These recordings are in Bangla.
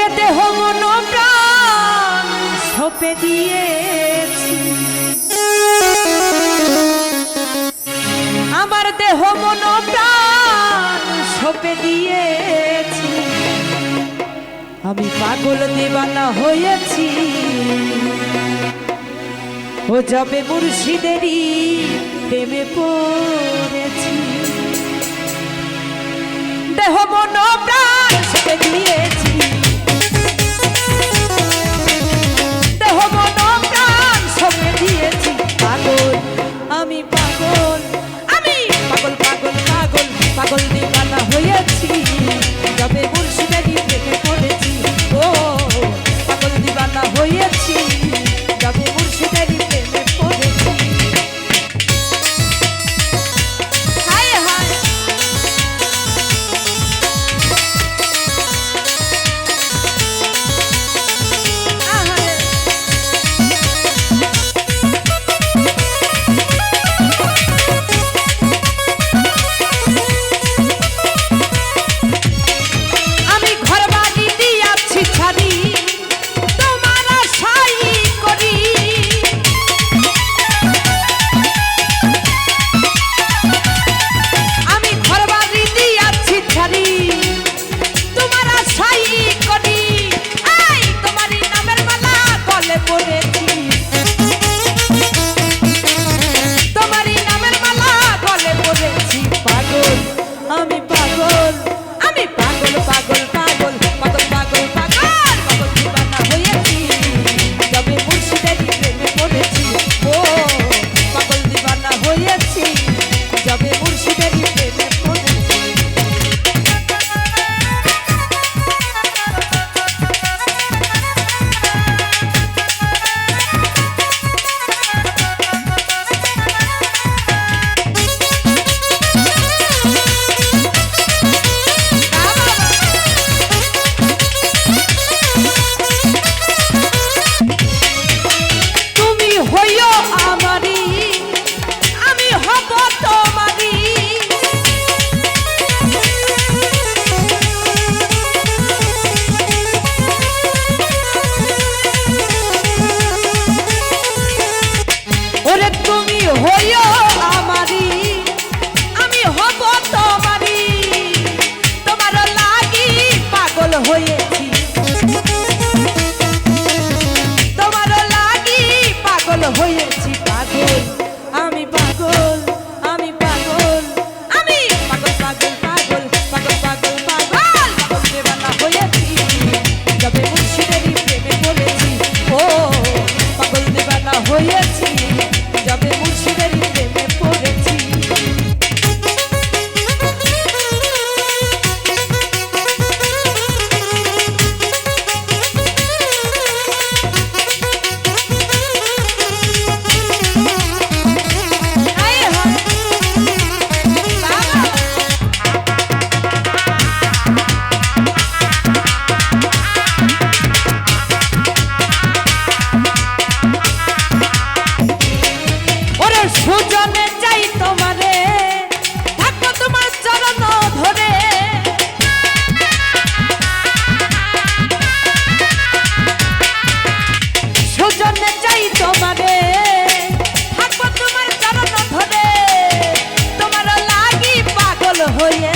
নিজের দেহ প্রাণ সপে দিয়েছি। আমার দেহ মন প্রাণ সপে দিয়েছি। আমি পাগল দেবানা হয়েছি। ও যাবে মুর্শিদেরই প্রেমে পড়েছি। হয়েছি পাগল। আমি পাগল আমি পাগল। আমি পাগল পাগল পাগল পাগল পাগল পাগল। পাগল দেবানা হয়েছি, যবে মুর্শিদেরই প্রেমে পড়েছি। ও পাগল দেবানা হয়েছি। সুজনে চাই তোমারে। থাকো তোমার চরণ ধরে। সুজনে চাই তোমারে। থাকো তোমার চরণ ধরে। তোমার লাগি পাগল হয়ে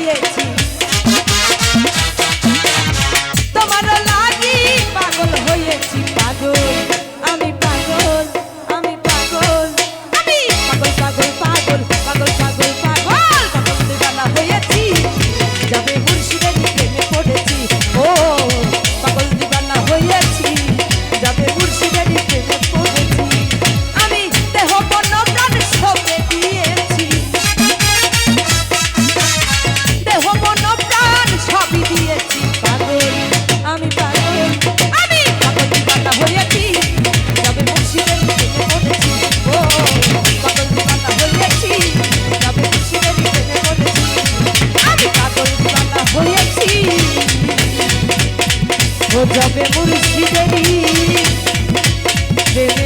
হয়েছি ও যাবে মুর্শিদেরি প্রেমে